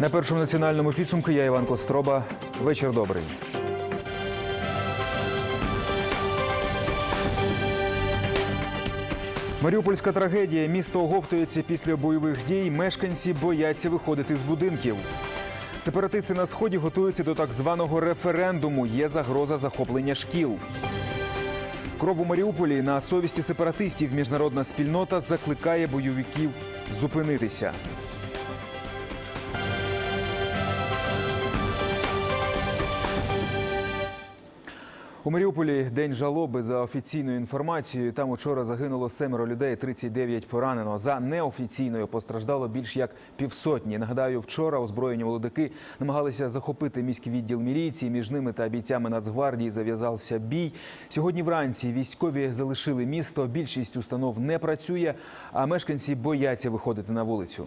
На першому національному підсумку я Іван Костроба. Вечір добрий. Маріупольська трагедія. Місто оговтується після бойових дій. Мешканці бояться виходити з будинків. Сепаратисти на сході готуються до так званого референдуму. Є загроза захоплення шкіл. Кров у Маріуполі на совісті сепаратистів. Міжнародна спільнота закликає бойовиків зупинитися. У Маріуполі день жалоби за офіційною інформацією. Там учора загинуло семеро людей, 39 поранено. За неофіційною постраждало більш як півсотні. Нагадаю, вчора озброєні молодики намагалися захопити міський відділ міліції. Між ними та бійцями Нацгвардії зав'язався бій. Сьогодні вранці військові залишили місто. Більшість установ не працює, а мешканці бояться виходити на вулицю.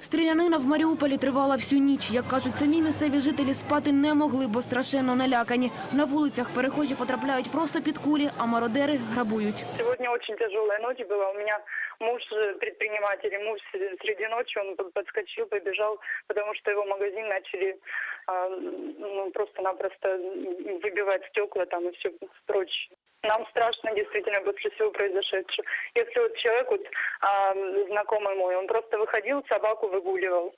Стрілянина в Маріуполі тривала всю ніч. Як кажуть, самі місцеві жителі спати не могли, бо страшенно налякані. На вулицях перехожі потрапляють просто під кулі, а мародери грабують. Сегодня очень тяжелая ночь была. У меня муж э, предприниматель, и муж с- среди ночи он под- подскочил, побежал, потому что его магазин начали а, ну, просто-напросто выбивать стекла там и все прочее. Нам страшно действительно после всего произошедшего. Если вот человек, вот, а, знакомый мой, он просто выходил, собаку выгуливал,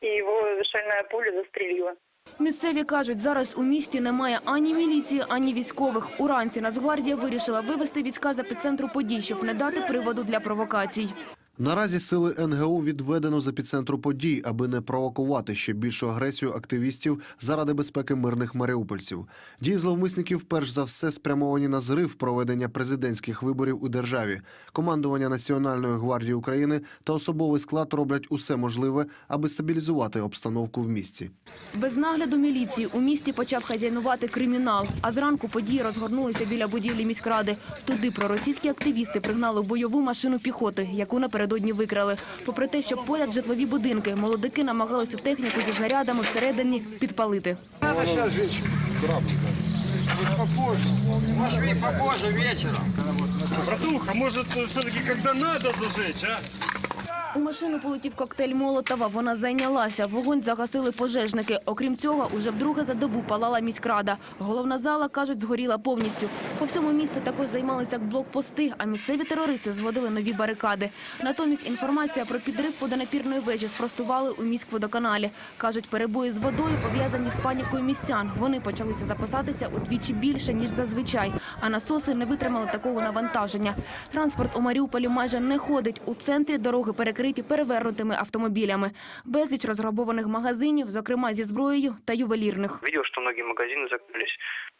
и его шальная пуля застрелила. Місцеві кажуть, зараз у місті немає ані міліції, ані військових. Уранці Нацгвардія вирішила вивести війська з епіцентру подій, щоб не дати приводу для провокацій. Наразі сили НГУ відведено з епіцентру подій, аби не провокувати ще більшу агресію активістів заради безпеки мирних маріупольців. Дії зловмисників перш за все спрямовані на зрив проведення президентських виборів у державі. Командування Національної гвардії України та особовий склад роблять усе можливе, аби стабілізувати обстановку в місті. Без нагляду міліції у місті почав хазяйнувати кримінал. А зранку події розгорнулися біля будівлі міськради. Туди проросійські активісти пригнали бойову машину піхоти, яку напередодні викрали. Попри те, що поряд житлові будинки, молодики намагалися техніку зі знарядами всередині підпалити. Может, и попозже вечером. Братуха, может, все-таки когда надо зажечь, а? У машину полетів коктейль Молотова. Вона зайнялася. Вогонь загасили пожежники. Окрім цього, уже вдруге за добу палала міськрада. Головна зала, кажуть, згоріла повністю. По всьому місту також займалися блокпости, а місцеві терористи зводили нові барикади. Натомість інформація про підрив водонапірної вежі спростували у міськводоканалі. Кажуть, перебої з водою пов'язані з панікою містян. Вони почалися запасатися удвічі більше, ніж зазвичай. А насоси не витримали такого навантаження. Транспорт у Маріуполі майже не ходить. У центрі дороги перекриті перевернутими автомобілями. Безліч розграбованих магазинів, зокрема зі зброєю та ювелірних. Видел, что многие магазины закрылись.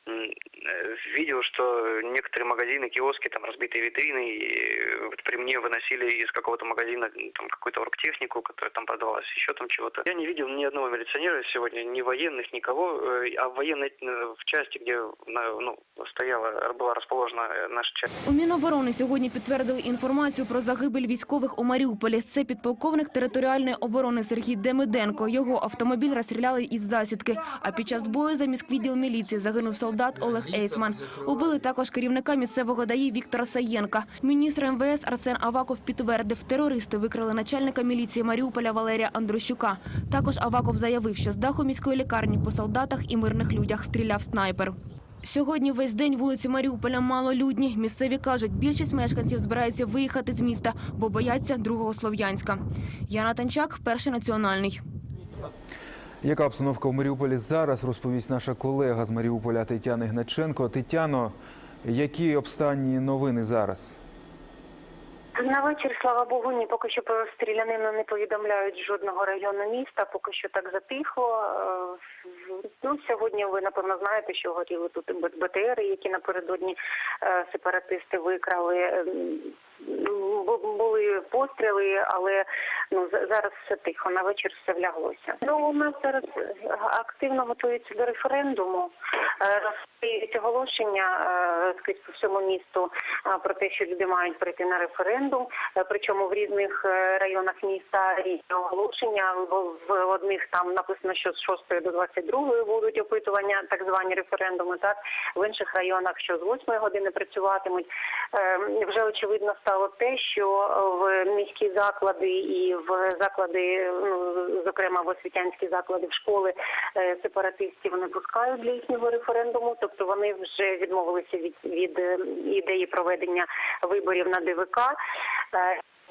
М, э, Видел, что некоторые магазины, киоски, там разбитые витрины. И э, вот при мне выносили из какого-то магазина м, там какую-то оргтехнику, которая там продавалась, еще там чего-то. Я не видел ни одного милиционера сегодня, ни военных, никого. Э, А в военной э, в части, где на- ну, стояла, была расположена э, наша часть, У Міноборони сьогодні підтвердили інформацію про загибель військових у Маріуполі. Це підполковник територіальної оборони Сергій Демиденко. Його автомобіль розстріляли із засідки. А під час бою за міськвідділ міліції загинув солдат Олег Ейсман. Убили також керівника місцевого ДАІ Віктора Саєнка. Міністр МВС Арсен Аваков підтвердив, терористи викрали начальника міліції Маріуполя Валерія Андрущука. Також Аваков заявив, що з даху міської лікарні по солдатах і мирних людях стріляв снайпер. Сьогодні весь день вулиці Маріуполя малолюдні. Місцеві кажуть, більшість мешканців збирається виїхати з міста, бо бояться другого Слов'янська. Яна Танчак, перший національний. Яка обстановка в Маріуполі зараз, розповість наша колега з Маріуполя Тетяна Гначенко. Тетяно, які останні новини зараз? На вечір, слава Богу, ні, поки що про стрілянину не повідомляють жодного району міста, поки що так затихло. Е, Ну, сьогодні ви, напевно, знаєте, що горіли тут БТРи, які напередодні е, сепаратисти викрали. Ем, бу- Були постріли, але ну за- зараз все тихо. На вечір все вляглося. Ну, у нас зараз активно готуються до референдуму. Е, оголошення е, скрізь по всьому місту е, про те, що люди мають прийти на референдум. Е, Причому в різних е, районах міста різні оголошення. В- одних там написано, що з 6 до 22 будуть опитування, так звані референдуми. Так в інших районах, що з 8 години працюватимуть. Е, Вже очевидно стало. Стало те, що в міські заклади і в заклади, ну зокрема в освітянські заклади, в школи е, сепаратистів не пускають для їхнього референдуму. Тобто вони вже відмовилися від, від е, ідеї проведення виборів на ДВК.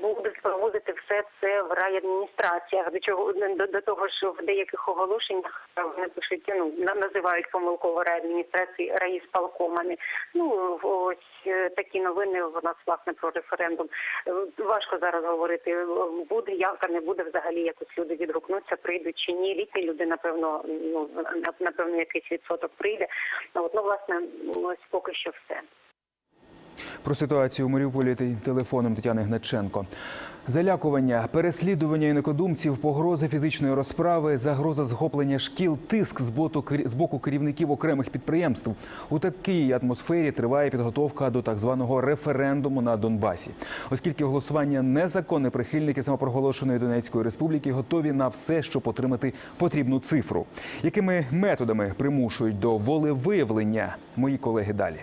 Будуть проводити все це в райадміністраціях. До чого до, до того ж в деяких оголошеннях вони пишуть, ну на- називають помилково райадміністрації райісполкомами. Ну ось е, такі новини в нас власне про референдум. Е, Важко зараз говорити, е, буде явка, не буде взагалі якось люди відгукнуться, прийдуть чи ні. Літні люди, напевно, ну напевно, якийсь відсоток прийде. От ну власне, ось поки що все. Про ситуацію у Маріуполі телефоном Тетяни Гнатченко. Залякування, переслідування інакодумців, погрози фізичної розправи, загроза захоплення шкіл, тиск з боку керівників окремих підприємств. У такій атмосфері триває підготовка до так званого референдуму на Донбасі. Оскільки голосування незаконне, прихильники самопроголошеної Донецької республіки готові на все, щоб отримати потрібну цифру. Якими методами примушують до волевиявлення? Мої колеги далі.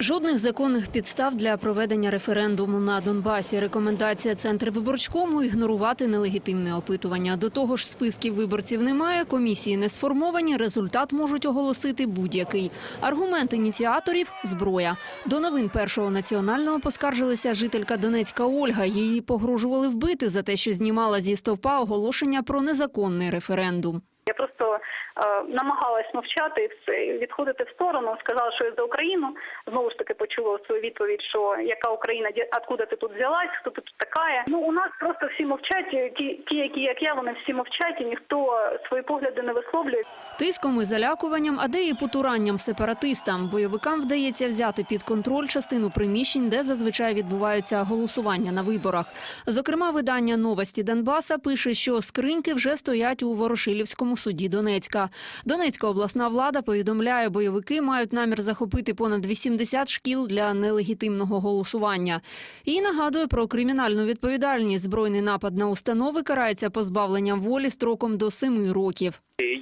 Жодних законних підстав для проведення референдуму на Донбасі. Рекомендація Центру виборчкому ігнорувати нелегітимне опитування. До того ж, списків виборців немає, комісії не сформовані, результат можуть оголосити будь-який. Аргумент ініціаторів – зброя. До новин першого національного поскаржилася жителька Донецька Ольга. Її погрожували вбити за те, що знімала зі стовпа оголошення про незаконний референдум. Я просто намагалась мовчати і все, відходити в сторону. Сказала, що я за Україну. Знову ж таки почула свою відповідь, що яка Україна, откуда ти тут взялась, хто ти тут така. Ну у нас просто всі мовчать. Ті, ті, які як я, вони всі мовчать, і ніхто свої погляди не висловлює. Тиском і залякуванням, а де і потуранням сепаратистам. Бойовикам вдається взяти під контроль частину приміщень, де зазвичай відбуваються голосування на виборах. Зокрема, видання «Новості Донбаса» пише, що скриньки вже стоять у Ворошилівському суді Донецька. Донецька обласна влада повідомляє, бойовики мають намір захопити понад 80 шкіл для нелегітимного голосування. І нагадує про кримінальну відповідальність. Збройний напад на установи карається позбавленням волі строком до 7 років.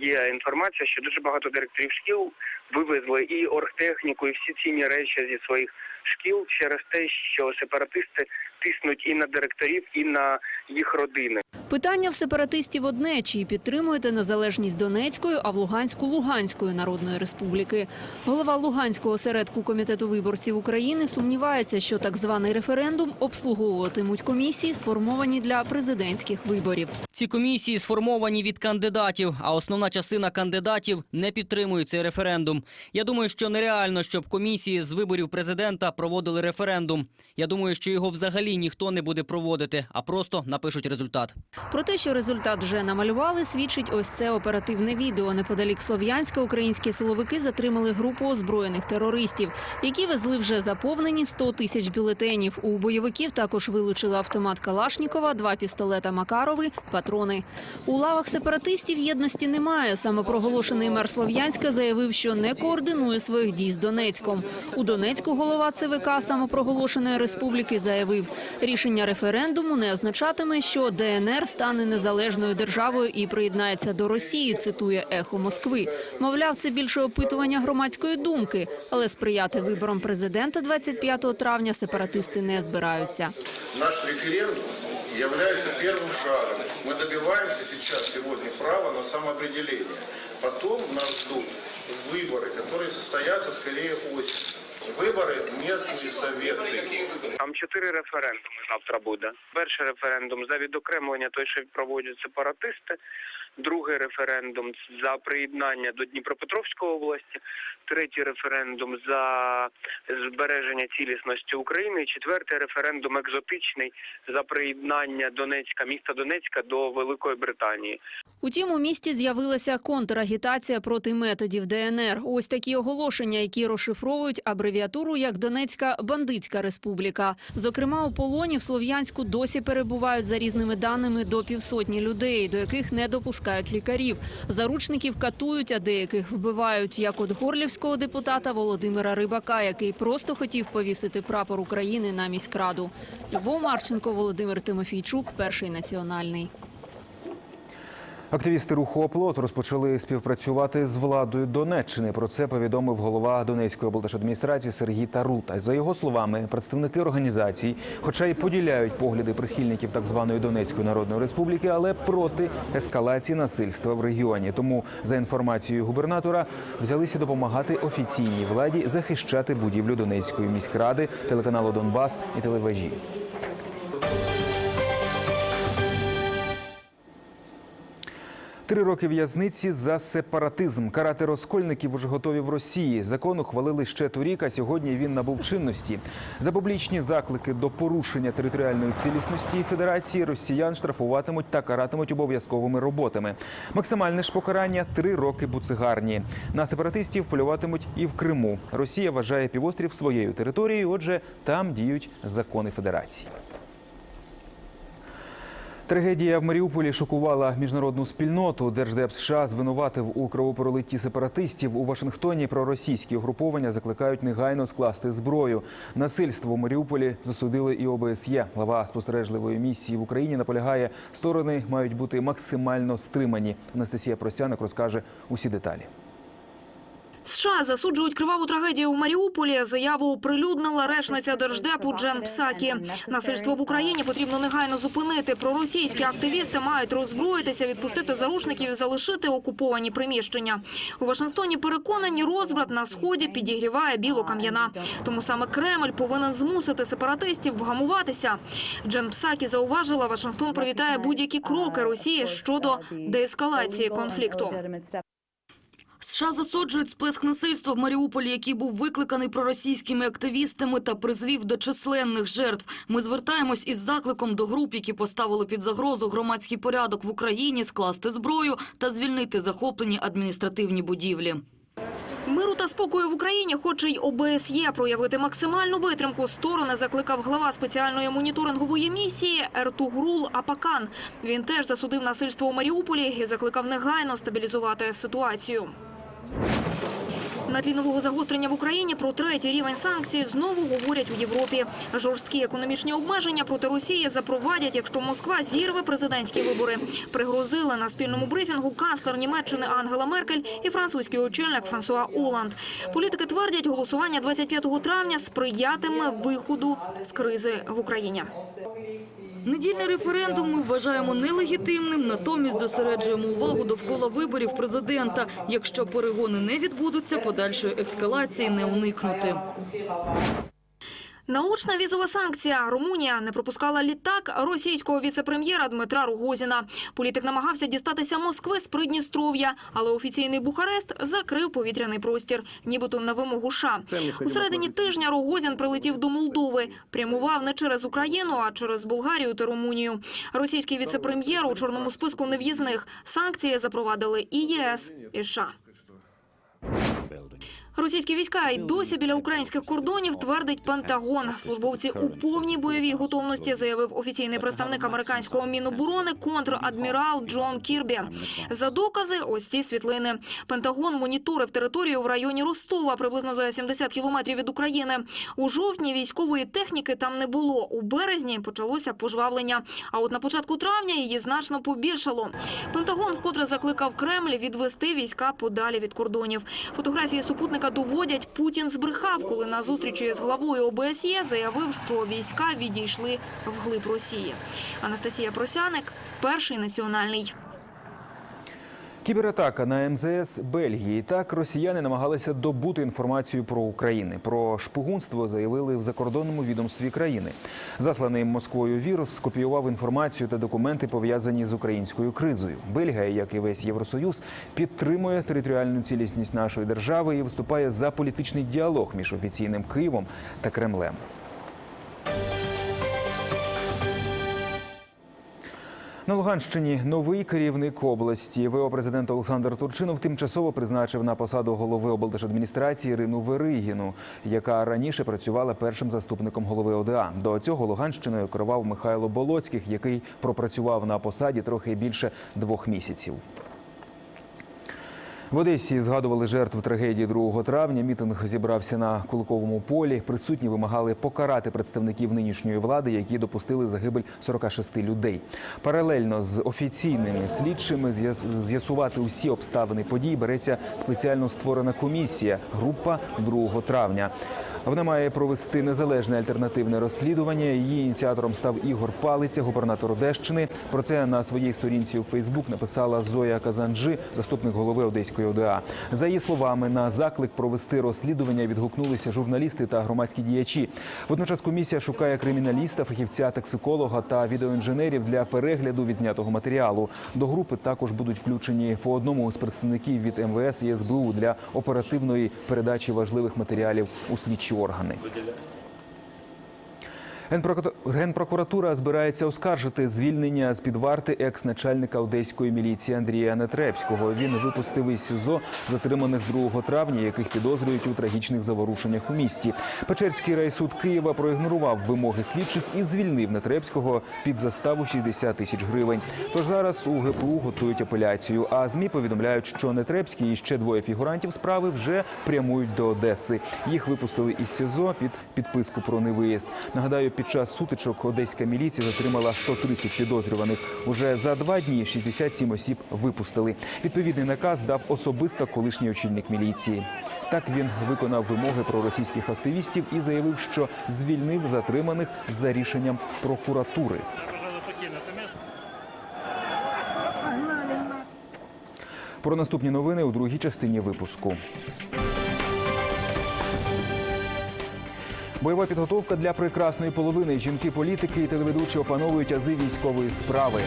Є інформація, що дуже багато директорів шкіл вивезли і оргтехніку, і всі цінні речі зі своїх шкіл через те, що сепаратисти тиснуть і на директорів, і на їх родини. Питання в сепаратистів одне: чи підтримуєте незалежність Донецької, а в Луганську Луганської народної республіки. Голова Луганського осередку комітету виборців України сумнівається, що так званий референдум обслуговуватимуть комісії, сформовані для президентських виборів. Ці комісії сформовані від кандидатів, а основна частина кандидатів не підтримує цей референдум. Я думаю, що нереально, щоб комісії з виборів президента проводили референдум. Я думаю, що його взагалі ніхто не буде проводити, а просто напишуть результат. Про те, що результат вже намалювали, свідчить ось це оперативне відео. Неподалік Слов'янська українські силовики затримали групу озброєних терористів, які везли вже заповнені 100 тисяч бюлетенів. У бойовиків також вилучили автомат Калашнікова, два пістолета Макарови, патрони. У лавах сепаратистів єдності немає. Самопроголошений мер Слов'янська заявив, що не координує своїх дій з Донецьком. У Донецьку голова ЦВК самопроголошеної республіки заявив, рішення референдуму не означатиме, що ДНР стане незалежною державою і приєднається до Росії. Цитує ехо Москви. Мовляв, це більше опитування громадської думки, але сприяти виборам президента 25 травня сепаратисти не збираються. Наш референдум является первым шагом. Мы добиваемся сейчас сегодня права на самоопределение. Потом нас ждут выборы, которые состоятся скорее осенью. Вибори місцеві совети. Там чотири референдуми завтра буде. Перший референдум за відокремлення той, що проводять сепаратисти. Другий референдум за приєднання до Дніпропетровської області, третій референдум за збереження цілісності України. Четвертий референдум екзотичний за приєднання Донецька, міста Донецька до Великої Британії. Утім, у місті з'явилася контрагітація проти методів ДНР. Ось такі оголошення, які розшифровують абревіатуру як Донецька бандитська республіка. Зокрема, у полоні в Слов'янську досі перебувають за різними даними до півсотні людей, до яких не допускають лікарів. Заручників катують, а деяких вбивають, як от горлівського депутата Володимира Рибака, який просто хотів повісити прапор України на міськраду. Любов Марченко, Володимир Тимофійчук, перший національний. Активісти руху «Оплот» розпочали співпрацювати з владою Донеччини. Про це повідомив голова Донецької облдержадміністрації Сергій Тарута. За його словами, представники організацій, хоча й поділяють погляди прихильників так званої Донецької Народної Республіки, але проти ескалації насильства в регіоні. Тому, за інформацією губернатора, взялися допомагати офіційній владі захищати будівлю Донецької міськради, телеканалу Донбас і телевежі. Три роки в'язниці за сепаратизм. Карати розкольників уже готові в Росії. Закон ухвалили ще торік, а сьогодні він набув чинності. За публічні заклики до порушення територіальної цілісності федерації росіян штрафуватимуть та каратимуть обов'язковими роботами. Максимальне ж покарання три роки буцегарні. На сепаратистів полюватимуть і в Криму. Росія вважає півострів своєю територією. Отже, там діють закони федерації. Трагедія в Маріуполі шокувала міжнародну спільноту. Держдеп США звинуватив у кровопролитті сепаратистів у Вашингтоні. Проросійські угруповання закликають негайно скласти зброю. Насильство у Маріуполі засудили і ОБСЄ. Глава спостережливої місії в Україні наполягає, сторони мають бути максимально стримані. Анастасія Простяник розкаже усі деталі. США засуджують криваву трагедію в Маріуполі. Заяву оприлюднила речниця держдепу Джен Псакі. Насильство в Україні потрібно негайно зупинити. Проросійські активісти мають роззброїтися, відпустити зарушників і залишити окуповані приміщення. У Вашингтоні переконані, розбрат на сході підігріває білокам'яна. Тому саме Кремль повинен змусити сепаратистів вгамуватися. Джен Псакі зауважила, Вашингтон привітає будь-які кроки Росії щодо деескалації конфлікту. США засуджують сплеск насильства в Маріуполі, який був викликаний проросійськими активістами та призвів до численних жертв. Ми звертаємось із закликом до груп, які поставили під загрозу громадський порядок в Україні, скласти зброю та звільнити захоплені адміністративні будівлі. Миру та спокою в Україні хоче й ОБСЄ проявити максимальну витримку. Сторони закликав глава спеціальної моніторингової місії Ертугрул Апакан. Він теж засудив насильство у Маріуполі і закликав негайно стабілізувати ситуацію. На тлі нового загострення в Україні про третій рівень санкцій знову говорять у Європі. Жорсткі економічні обмеження проти Росії запровадять, якщо Москва зірве президентські вибори. Пригрозили на спільному брифінгу канцлер Німеччини Ангела Меркель і французький очільник Франсуа Оланд. Політики твердять, голосування 25 травня сприятиме виходу з кризи в Україні. Недільний референдум ми вважаємо нелегітимним, натомість зосереджуємо увагу довкола виборів президента. Якщо перегони не відбудуться, подальшої ескалації не уникнути. Научна візова санкція. Румунія не пропускала літак російського віце-прем'єра Дмитра Ругозіна. Політик намагався дістатися Москви з Придністров'я, але офіційний Бухарест закрив повітряний простір, нібито на вимогу США. У середині тижня Рогозін прилетів до Молдови. Прямував не через Україну, а через Болгарію та Румунію. Російський віце-прем'єр у чорному списку нев'їзних. Санкції запровадили і ЄС, і США. Російські війська й досі біля українських кордонів твердить Пентагон. Службовці у повній бойовій готовності заявив офіційний представник американського міноборони контр-адмірал Джон Кірбі. За докази, ось ці світлини. Пентагон моніторив територію в районі Ростова, приблизно за 70 кілометрів від України. У жовтні військової техніки там не було. У березні почалося пожвавлення. А от на початку травня її значно побільшало. Пентагон вкотре закликав Кремль відвести війська подалі від кордонів. Фотографії супутника доводять, Путін збрехав, коли на зустрічі з главою ОБСЄ заявив, що війська відійшли вглиб Росії. Анастасія Просяник, перший національний. Кібератака на МЗС Бельгії. Так росіяни намагалися добути інформацію про Україну. Про шпигунство заявили в закордонному відомстві країни. Засланий Москвою вірус скопіював інформацію та документи пов'язані з українською кризою. Бельгія, як і весь Євросоюз, підтримує територіальну цілісність нашої держави і виступає за політичний діалог між офіційним Києвом та Кремлем. На Луганщині новий керівник області ВО президент Олександр Турчинов тимчасово призначив на посаду голови облдержадміністрації Ірину Веригіну, яка раніше працювала першим заступником голови ОДА. До цього Луганщиною керував Михайло Болоцьких, який пропрацював на посаді трохи більше двох місяців. В Одесі згадували жертв трагедії 2 травня. Мітинг зібрався на Куликовому полі. Присутні вимагали покарати представників нинішньої влади, які допустили загибель 46 людей. Паралельно з офіційними слідчими з'яс- з'ясувати усі обставини подій береться спеціально створена комісія група 2 травня. Вона має провести незалежне альтернативне розслідування. Її ініціатором став Ігор Палиця, губернатор Одещини. Про це на своїй сторінці у Фейсбук написала Зоя Казанджи, заступник голови Одеської ОДА. За її словами, на заклик провести розслідування відгукнулися журналісти та громадські діячі. Водночас комісія шукає криміналіста, фахівця, токсиколога та відеоінженерів для перегляду відзнятого матеріалу. До групи також будуть включені по одному з представників від МВС і СБУ для оперативної передачі важливих матеріалів у слідчі органи. Генпрокурату- Генпрокуратура збирається оскаржити звільнення з під варти екс-начальника одеської міліції Андрія Нетребського. Він випустив із СІЗО затриманих 2 травня, яких підозрюють у трагічних заворушеннях у місті. Печерський райсуд Києва проігнорував вимоги слідчих і звільнив Нетребського під заставу 60 тисяч гривень. Тож зараз у ГПУ готують апеляцію. А змі повідомляють, що Нетребський і ще двоє фігурантів справи вже прямують до Одеси. Їх випустили із СІЗО під підписку про невиїзд. Нагадаю, під час сутичок одеська міліція затримала 130 підозрюваних. Уже за два дні 67 осіб випустили. Відповідний наказ дав особисто колишній очільник міліції. Так він виконав вимоги проросійських активістів і заявив, що звільнив затриманих за рішенням прокуратури. Про наступні новини у другій частині випуску. Бойова підготовка для прекрасної половини. Жінки-політики і телеведучі опановують ази військової справи.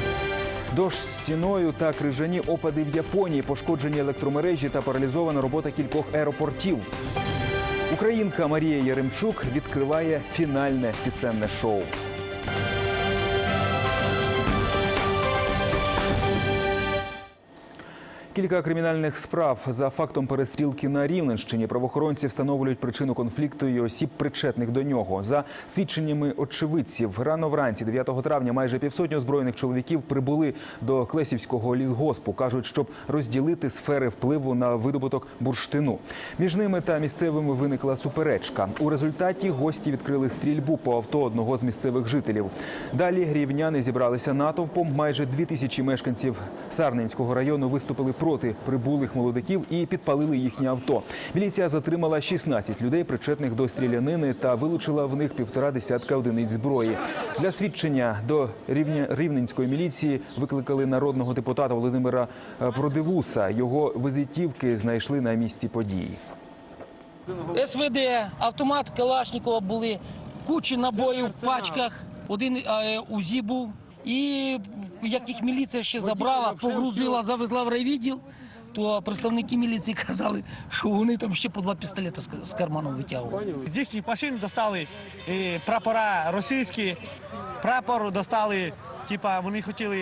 Дощ стіною та крижані опади в Японії, пошкоджені електромережі та паралізована робота кількох аеропортів. Українка Марія Яремчук відкриває фінальне пісенне шоу. Кілька кримінальних справ за фактом перестрілки на Рівненщині. Правоохоронці встановлюють причину конфлікту і осіб, причетних до нього. За свідченнями очевидців, рано вранці, 9 травня, майже півсотні озброєних чоловіків прибули до Клесівського лісгоспу. кажуть, щоб розділити сфери впливу на видобуток бурштину. Між ними та місцевими виникла суперечка. У результаті гості відкрили стрільбу по авто одного з місцевих жителів. Далі рівняни зібралися натовпом. Майже дві тисячі мешканців Сарненського району виступили проти прибулих молодиків і підпалили їхнє авто. Міліція затримала 16 людей, причетних до стрілянини, та вилучила в них півтора десятка одиниць зброї. Для свідчення до рівня рівненської міліції викликали народного депутата Володимира е, Продивуса. Його визитівки знайшли на місці події. СВД, автомат Калашникова були, кучі набоїв в пачках, один е, УЗІ був. І як їх міліція ще забрала, погрузила, завезла в райвідділ, то представники міліції казали, що вони там ще по два пістолети з- карману витягували. З їхніх машин достали е, прапора російські, прапор достали. Типа вони хотіли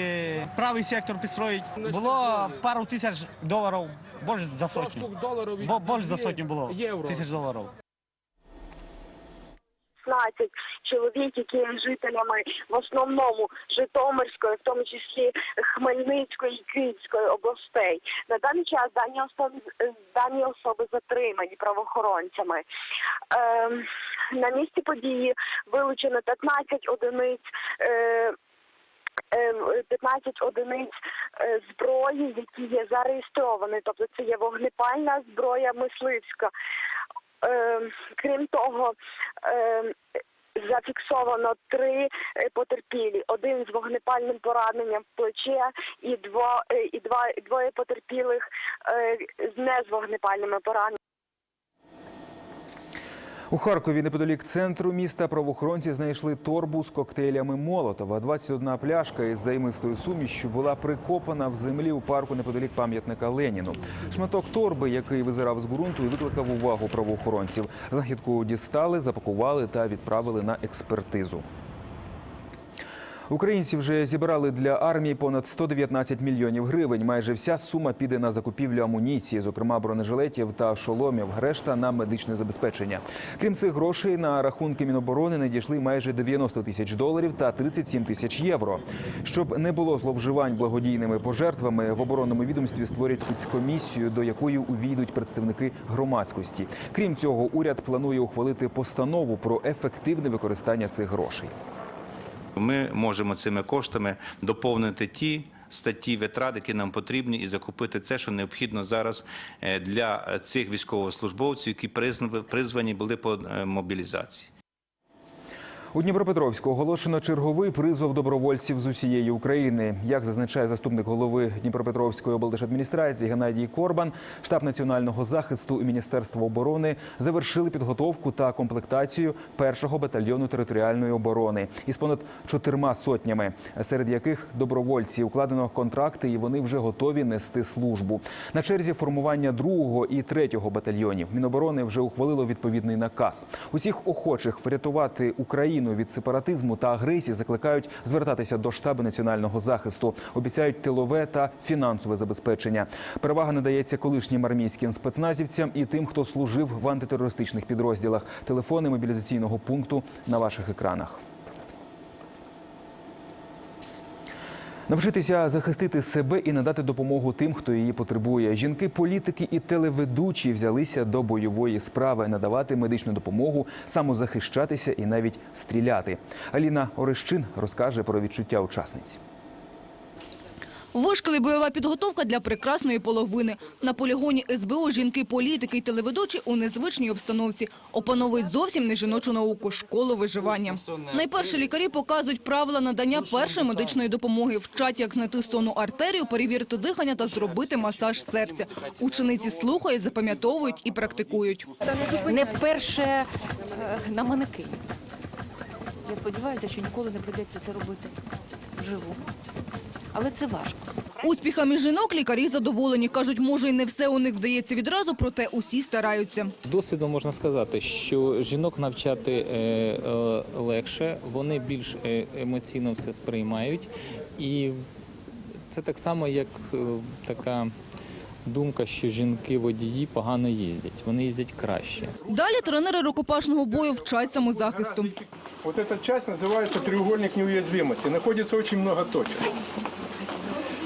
правий сектор підстроїти. Було пару тисяч доларів, більше за сотню. Більше за сотню було тисяч доларів. 16 чоловік, які є жителями в основному Житомирської, в тому числі Хмельницької і Київської областей. На даний час дані особи дані особи затримані правоохоронцями. Ем, на місці події вилучено 15 одиниць. Е, е, 15 одиниць е, зброї, які є зареєстровані, тобто це є вогнепальна зброя мисливська. Е, крім того, е, зафіксовано три е, потерпілі: один з вогнепальним пораненням в плече і два е, і два двоє потерпілих е, з вогнепальними пораненнями. У Харкові неподалік центру міста правоохоронці знайшли торбу з коктейлями Молотова. 21 пляшка із займистою сумішчю була прикопана в землі у парку неподалік пам'ятника Леніну. Шматок торби, який визирав з ґрунту, і викликав увагу правоохоронців. Знахідку дістали, запакували та відправили на експертизу. Українці вже зібрали для армії понад 119 мільйонів гривень. Майже вся сума піде на закупівлю амуніції, зокрема бронежилетів та шоломів. Решта на медичне забезпечення. Крім цих грошей, на рахунки Міноборони надійшли майже 90 тисяч доларів та 37 тисяч євро. Щоб не було зловживань благодійними пожертвами, в оборонному відомстві створять спецкомісію, до якої увійдуть представники громадськості. Крім цього, уряд планує ухвалити постанову про ефективне використання цих грошей. Ми можемо цими коштами доповнити ті статті витрат, які нам потрібні, і закупити це, що необхідно зараз е, для цих військовослужбовців, які призвані були по е, мобілізації. У Дніпропетровську оголошено черговий призов добровольців з усієї України. Як зазначає заступник голови Дніпропетровської облдержадміністрації Геннадій Корбан, штаб національного захисту і Міністерство оборони завершили підготовку та комплектацію першого батальйону територіальної оборони із понад чотирма сотнями, серед яких добровольці укладено контракти, і вони вже готові нести службу. На черзі формування другого і третього батальйонів Міноборони вже ухвалило відповідний наказ. Усіх охочих врятувати Україну від сепаратизму та агресії закликають звертатися до штабу національного захисту. Обіцяють тилове та фінансове забезпечення. Перевага надається колишнім армійським спецназівцям і тим, хто служив в антитерористичних підрозділах. Телефони мобілізаційного пункту на ваших екранах. Навчитися захистити себе і надати допомогу тим, хто її потребує. Жінки, політики і телеведучі взялися до бойової справи надавати медичну допомогу, самозахищатися і навіть стріляти. Аліна Орещин розкаже про відчуття учасниць. Вишколи бойова підготовка для прекрасної половини. На полігоні СБУ жінки, політики і телеведучі у незвичній обстановці опановують зовсім не жіночу науку – школу виживання. Найперше лікарі показують правила надання першої медичної допомоги, вчать, як знайти сонну артерію, перевірити дихання та зробити масаж серця. Учениці слухають, запам'ятовують і практикують. Не вперше е, на манекені. Я сподіваюся, що ніколи не прийдеться це робити вживу. Але це важко. Успіхами жінок лікарі задоволені. Кажуть, може, і не все у них вдається відразу, проте усі стараються. З досвіду можна сказати, що жінок навчати е, е, легше, вони більш е, емоційно все сприймають. І це так само, як така думка, що жінки-водії погано їздять. Вони їздять краще. Далі тренери рукопашного бою вчать самозахисту. Вот эта часть называется треугольник неуязвимости. Находится очень много точек.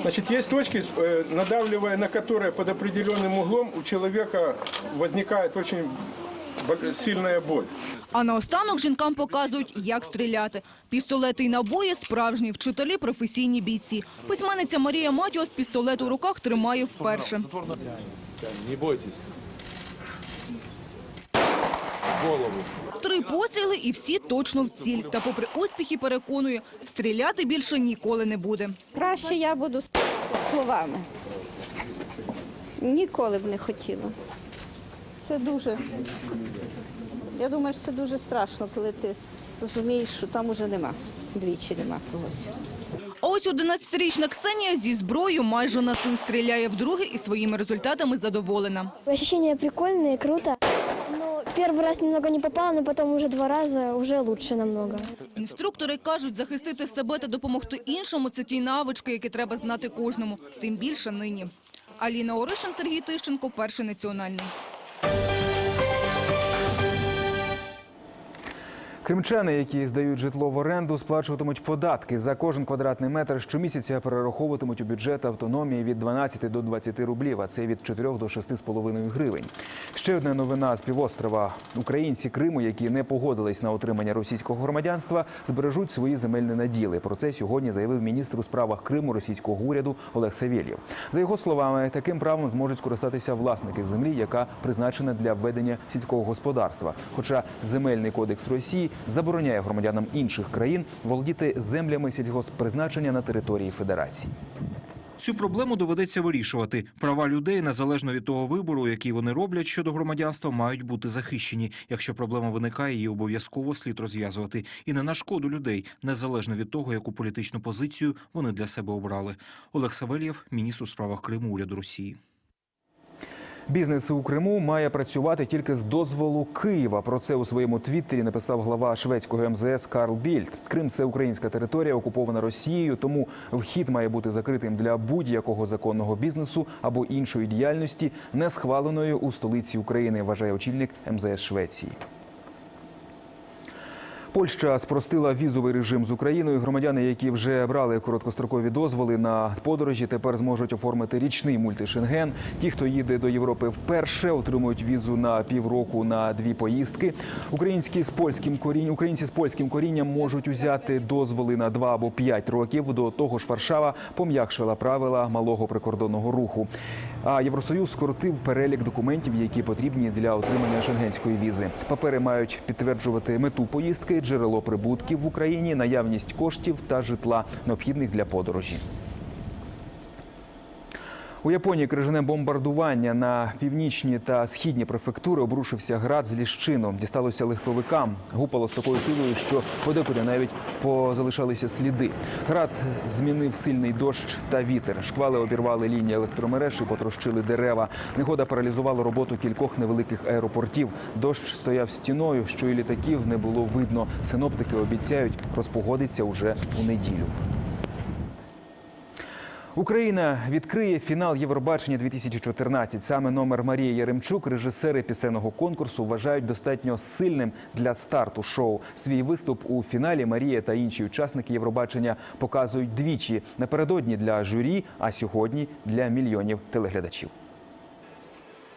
Значит, есть точки, э, надавливая на которые под определенным углом, у человека возникает очень бо- сильная боль. А наостанок жінкам показують, як стріляти. Пістолети й набої – справжні вчителі, професійні бійці. Письменниця Марія Матіос пістолет у руках тримає вперше. Не бойтесь. Голову. Три постріли і всі точно в ціль. Та попри успіхи переконує, стріляти більше ніколи не буде. Краще я буду стріляти словами. Ніколи б не хотіла. Це дуже. Я думаю, що це дуже страшно, коли ти розумієш, що там уже нема. Двічі нема когось. А ось 11-річна Ксенія зі зброєю майже на ту стріляє вдруге і своїми результатами задоволена. Ощущения прикольные, круто. Но первый раз немного не попала, но потом уже два раза уже лучше намного. Інструктори кажуть, захистити себе та допомогти іншому – це ті навички, які треба знати кожному. Тим більше нині. Аліна Оришин, Сергій Тищенко, Перший національний. Кримчани, які здають житло в оренду, сплачуватимуть податки за кожен квадратний метр. Щомісяця перераховуватимуть у бюджет автономії від 12 до 20 рублів, а це від 4 до 6,5 гривень. Ще одна новина з півострова. Українці Криму, які не погодились на отримання російського громадянства, збережуть свої земельні наділи. Про це сьогодні заявив міністр у справах Криму російського уряду Олег Савєлєв. За його словами, таким правом зможуть скористатися власники землі, яка призначена для ведення сільського господарства. Хоча земельний кодекс Росії забороняє громадянам інших країн володіти землями сільгосппризначення на території Федерації. Цю проблему доведеться вирішувати. Права людей, незалежно від того вибору, який вони роблять щодо громадянства, мають бути захищені. Якщо проблема виникає, її обов'язково слід розв'язувати. І не на шкоду людей, незалежно від того, яку політичну позицію вони для себе обрали. Олег Савельєв, міністр у справах Криму уряду Росії. Бізнес у Криму має працювати тільки з дозволу Києва. Про це у своєму твіттері написав глава шведського МЗС Карл Більд. Крим це українська територія, окупована Росією, тому вхід має бути закритим для будь-якого законного бізнесу або іншої діяльності, не схваленої у столиці України. Вважає очільник МЗС Швеції. Польща спростила візовий режим з Україною. Громадяни, які вже брали короткострокові дозволи на подорожі, тепер зможуть оформити річний мультишенген. Ті, хто їде до Європи вперше, отримують візу на півроку на дві поїздки. Українські з польським корінням українці з польським корінням можуть узяти дозволи на два або п'ять років. До того ж, Варшава пом'якшила правила малого прикордонного руху. А Євросоюз скоротив перелік документів, які потрібні для отримання шенгенської візи. Папери мають підтверджувати мету поїздки, джерело прибутків в Україні, наявність коштів та житла, необхідних для подорожі. У Японії крижане бомбардування на північні та східні префектури обрушився град з ліщину. Дісталося легковикам. Гупало з такою силою, що подекуди навіть позалишалися сліди. Град змінив сильний дощ та вітер. Шквали обірвали лінії електромереж і потрощили дерева. Негода паралізувала роботу кількох невеликих аеропортів. Дощ стояв стіною, що і літаків не було видно. Синоптики обіцяють, розпогодиться уже у неділю. Україна відкриє фінал Євробачення 2014. Саме номер Марії Яремчук, режисери пісенного конкурсу, вважають достатньо сильним для старту шоу. Свій виступ у фіналі Марія та інші учасники Євробачення показують двічі напередодні для журі, а сьогодні для мільйонів телеглядачів.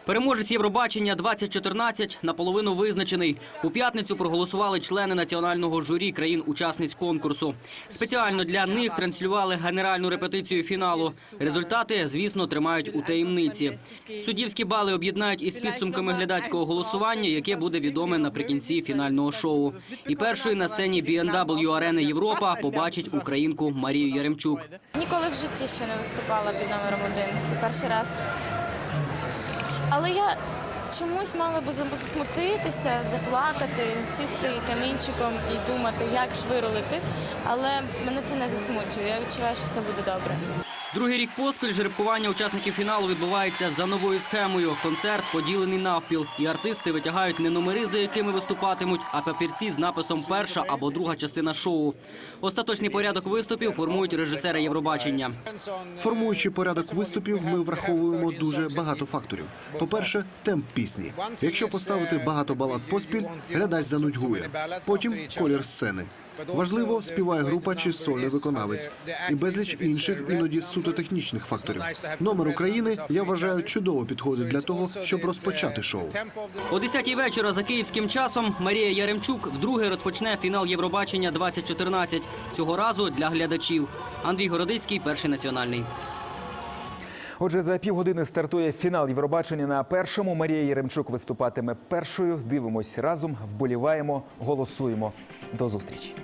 Переможець Євробачення 2014 наполовину визначений. У п'ятницю проголосували члени національного журі країн-учасниць конкурсу. Спеціально для них транслювали генеральну репетицію фіналу. Результати, звісно, тримають у таємниці. Суддівські бали об'єднають із підсумками глядацького голосування, яке буде відоме наприкінці фінального шоу. І першою на сцені BMW Арени Європа побачить українку Марію Яремчук. Ніколи в житті ще не виступала під номером один. Це перший раз. Але я чомусь мала би засмутитися, заплакати, сісти камінчиком і думати, як ж вирулити. Але мене це не засмучує. Я відчуваю, що все буде добре. Другий рік поспіль жеребкування учасників фіналу відбувається за новою схемою. Концерт поділений навпіл, і артисти витягають не номери, за якими виступатимуть, а папірці з написом перша або друга частина шоу. Остаточний порядок виступів формують режисери Євробачення. Формуючи порядок виступів, ми враховуємо дуже багато факторів. По-перше, темп пісні. Якщо поставити багато балад поспіль, глядач занудьгує. Потім колір сцени. Важливо, співає група чи сольний виконавець, і безліч інших, іноді суто технічних факторів. Номер України я вважаю чудово підходить для того, щоб розпочати шоу. О 10-й вечора за київським часом Марія Яремчук вдруге розпочне фінал Євробачення 2014. Цього разу для глядачів. Андрій Городиський, перший національний. Отже, за півгодини стартує фінал Євробачення на першому. Марія Яремчук виступатиме першою. Дивимось разом, вболіваємо, голосуємо. До зустрічі.